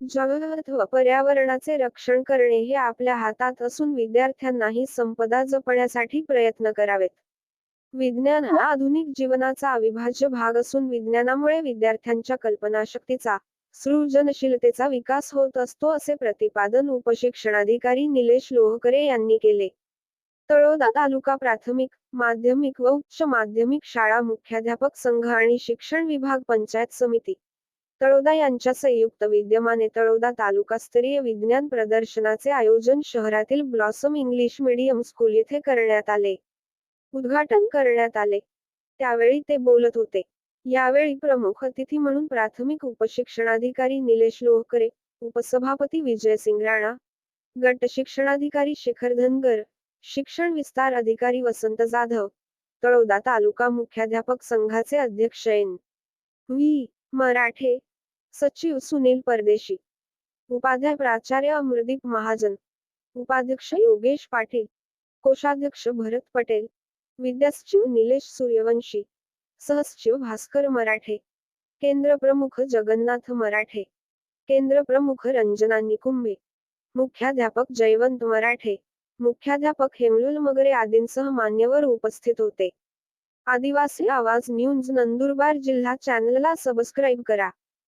जगत व पर्यावरणाचे रक्षण करणे हे आपल्या हातात असून विद्यार्थ्यांनाही संपदा जपण्यासाठी प्रयत्न करावेत. विज्ञान हा आधुनिक जीवनाचा अविभाज्य भाग असून विज्ञानामुळे विद्यार्थ्यांच्या कल्पनाशक्तीचा सृजनशीलतेचा विकास होत असतो असे प्रतिपादन उपशिक्षणाधिकारी निलेश लोहकरे यांनी केले. तळोदा तालुका प्राथमिक माध्यमिक व उच्च माध्यमिक शाळा मुख्याध्यापक संघ आणि शिक्षण विभाग पंचायत समिती. तळोदा यांच्या संयुक्त विद्यमाने तळोदा तालुकास्तरीय विज्ञान प्रदर्शनाचे आयोजन शहरातील ब्लॉसम इंग्लिश मीडियम स्कूल येथे करण्यात आले. उद्घाटन करण्यात आले. त्यावेळी ते बोलत होते. यावेळी प्रमुख अतिथी म्हणून प्राथमिक उपशिक्षणाधिकारी निलेश लोहकरे उपसभापती विजयसिंग राणा गट शिक्षणाधिकारी शेखर धनगर शिक्षण विस्तार अधिकारी वसंत जाधव तळोदा तालुका मुख्याध्यापक संघाचे अध्यक्ष एन. व्ही. मराठे सचिव सुनील परदेशी. उपाध्याय प्राचार्य अमृदीप महाजन. उपाध्यक्ष योगेश पाटील. कोषाध्यक्ष भरत पटेल. विद्यासचिव निलेश सूर्यवंशी. सहसचिव भास्कर मराठे. केंद्र प्रमुख जगन्नाथ मराठे. केंद्र प्रमुख रंजना निकुंभे. मुख्याध्यापक जयवंत मराठे. मुख्याध्यापक हेमलुल मगरे आदींसह मान्यवर उपस्थित होते. आदिवासी आवाज न्यूज नंदुरबार जिल्हा चॅनलला सबस्क्राईब करा.